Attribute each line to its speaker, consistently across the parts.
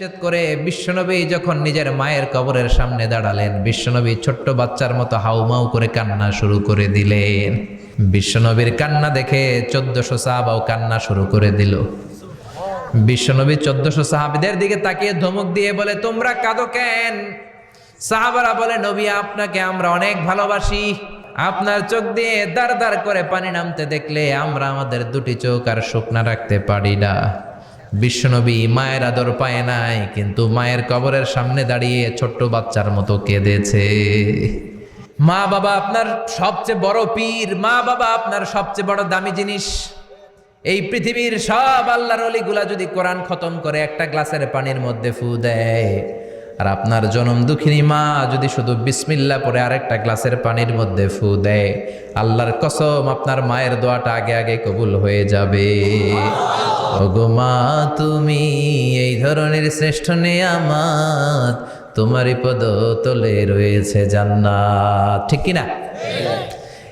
Speaker 1: নিষেধ করে বিশ্বনবী যখন নিজের মায়ের কবরের সামনে দাঁড়ালেন, বিশ্বনবী ছোট্ট বাচ্চার মতো হাউমাউ করে কান্না শুরু করে দিলেন। বিশ্বনবীর কান্না দেখে চোদ্দশো সাহাবাও কান্না শুরু করে দিল। বিশ্বনবী চোদ্দশো সাহাবিদের দিকে তাকিয়ে ধমক দিয়ে বলে, তোমরা কাঁদো কেন? সাহাবারা বলে, নবী, আপনাকে আমরা অনেক ভালোবাসি। আপনার চোখ দিয়ে দাঁড় দাঁড় করে পানি নামতে দেখলে আমরা আমাদের দুটি চোখ আর শুকনা রাখতে পারি না। বিশ্বনবী মায়ের আদর পায় নাই, কিন্তু মায়ের কবরের সামনে দাঁড়িয়ে ছোট্ট বাচ্চার মতো কেঁদেছে। মা বাবা আপনার সবচেয়ে বড় পীর, মা বাবা আপনার সবচেয়ে বড় দামি জিনিস। এই পৃথিবীর সব আল্লাহর অলিগুলা যদি কোরআন খতম করে একটা গ্লাসের পানির মধ্যে ফু দেয় আর আপনার জনম দুঃখিনী মা যদি শুধু বিসমিল্লা পরে আরেকটা গ্লাসের পানির মধ্যে ফু দেয়, আল্লাহর কসম আপনার মায়ের দোয়াটা আগে আগে কবুল হয়ে যাবে। তুমি এই ধরনের শ্রেষ্ঠ নেয়ামাত তোমারই পদ তলে রয়েছে জান্নাত। ঠিক কিনা?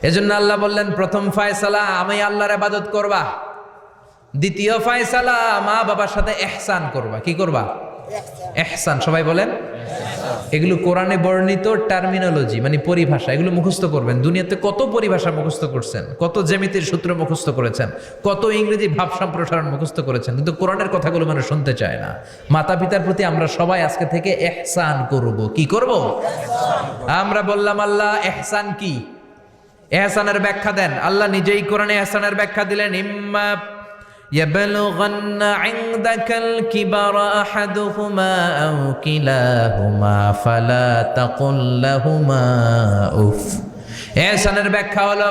Speaker 1: এজন্য আল্লাহ বললেন, প্রথম ফায়সালা আমি আল্লাহর আবাদত করবা, দ্বিতীয় ফায়সালা মা বাবার সাথে এহসান করবা। কি করবা? এহসান, সবাই বলেন? এগুলো কোরআনে বর্ণিত টার্মিনোলজি মানে পরিভাষা, এগুলো মুখস্থ করবেন। দুনিয়াতে কত পরিভাষা মুখস্থ করছেন, কত জ্যামিতির সূত্র মুখস্থ করেছেন, কত ইংরেজি ভাব সম্প্রসারণ মুখস্থ করেছেন, কিন্তু কোরআনের কথাগুলো মানুষ শুনতে চায় না। মাতা পিতার প্রতি আমরা সবাই আজকে থেকে এহসান করব। কি করব? আমরা বললাম, আল্লাহ, এহসান কি? এহসানের ব্যাখ্যা দেন। আল্লাহ নিজেই কোরআনে এহসানের ব্যাখ্যা দিলেন, ইম্মা يبلغن عندك الكبر أحدهما أو كلاهما فلا تقل لهما أف এহসানের ব্যাখ্যা হলো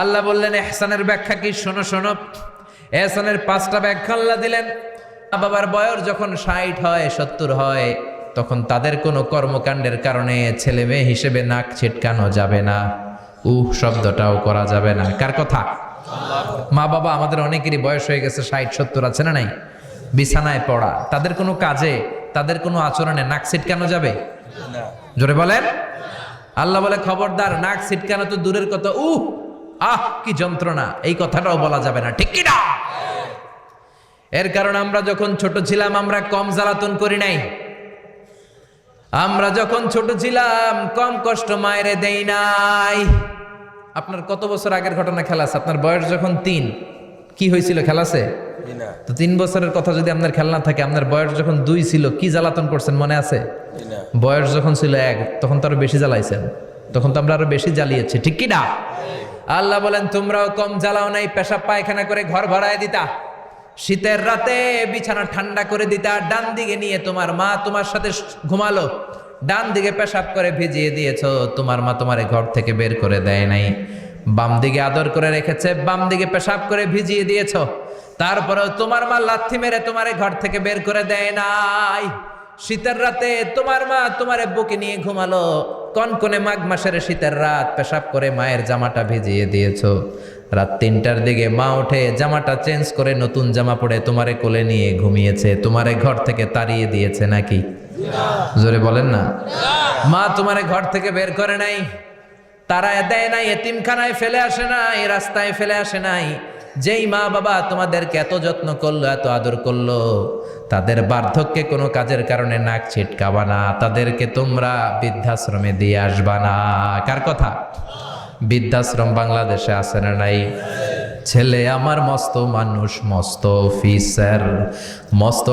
Speaker 1: আল্লাহ বললেন এহসানের ব্যাখ্যা কি শোনো শোনো এহসানের পাঁচটা ব্যাখ্যা আল্লাহ দিলেন মা বাবার বয়স যখন ষাট হয় সত্তর হয় তখন তাদের কোনো কর্মকাণ্ডের কারণে ছেলে মেয়ে হিসেবে নাক ছিটকানো যাবে না উহ শব্দটাও করা যাবে না কার কথা মা বাবা আমাদের অনেকেরই বয়স হয়ে গেছে ষাট সত্তর আছে না নাই? বিছানায় পড়া। তাদের কোনো কাজে তাদের কোনো আচরণে নাক ছিটকানো যাবে? জোরে বলেন। আল্লাহ বলে খবরদার নাক ছিটকানো তো দূরের কথা? উহ আহ কি যন্ত্রণা। এই কথাটাও বলা যাবে না। ঠিক কি না? এর কারণ আমরা যখন ছোট ছিলাম আমরা কম জ্বালাতন করি নাই। আমরা যখন ছোট ছিলাম কম কষ্ট মায়েরে দেই নাই। আপনার কত বছর আগের ঘটনা খেলা আছে? আপনার বয়স যখন তিন কি হয়েছিল খেলাছে তো তিন বছরের কথা যদি আপনার খেলনা থাকে আপনার বয়স যখন দুই ছিল কি জ্বালাতন করছেন মনে আছে? বয়স যখন ছিল এক তখন তো আরও বেশি জ্বালাইছেন। তখন তো আমরা আরও বেশি জ্বালিয়েছি ঠিক কি না? আল্লাহ বলেন তোমরাও কম জ্বালাও নাই পেশাব পায়খানা করে ঘর ভরায় দিতা। শীতের রাতে বিছানা ঠান্ডা করে দিতা ডান দিকে নিয়ে তোমার মা তোমার সাথে ঘুমালো। ডান দিকে পেশাব করে ভিজিয়ে দিয়েছ, তোমার মা তোমার ঘর থেকে বের করে দেয় নাই। বাম দিকে আদর করে রেখেছে, বাম দিকে পেশাব করে ভিজিয়ে দিয়েছ। তারপরেও তোমার মা লাথি মেরে তোমার ঘর থেকে বের করে দেয় নাই। শীতের রাতে তোমার মা তোমার বুকে নিয়ে ঘুমালো, কনকনে মাঘ মাসের শীতের রাত পেশাব করে মায়ের জামাটা ভিজিয়ে দিয়েছ। রাত তিনটার দিকে মা ওঠে, জামাটা চেঞ্জ করে নতুন জামা পরে তোমারে কোলে নিয়ে ঘুমিয়েছে, তোমারে ঘর থেকে তাড়িয়ে দিয়েছে নাকি? জোরে বলেন না। মা তোমারে ঘর থেকে বের করে নাই তারা দেয় নাই, এতিমখানায় ফেলে আসে নাই, রাস্তায় ফেলে আসে নাই। যেই মা বাবা তোমাদেরকে এত যত্ন করল, এত আদর করল, তাদের বার্ধক্যে কোনো কাজের কারণে নাক ছিটকাবা না, তাদেরকে তোমরা বৃদ্ধাশ্রমে দিয়ে আসবা না। কার কথা? বৃদ্ধাশ্রম বাংলাদেশে আছে না নাই? ছেলে আমার মস্ত মানুষ মস্ত অফিসার মস্ত